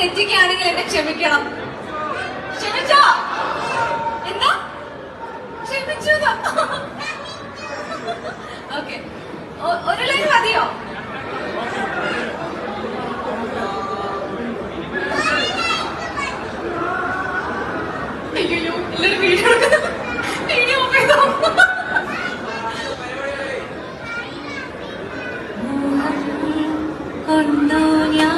തെറ്റിക്കുകയാണെങ്കിൽ എന്നെ ക്ഷമിക്കണം. ക്ഷമിച്ചോ? എന്താ? ക്ഷമിച്ചു ഓക്കെ. ഒരു ലൈൻ മതിയോ? ഞാൻ?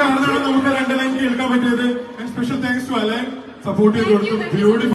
കാണുന്നതാണ് നമുക്ക് രണ്ടിലേക്ക് കേൾക്കാൻ പറ്റിയത്. Special thanks to Alan support ചെയ്ത് കൊടുത്തു. ബ്യൂട്ടിഫുൾ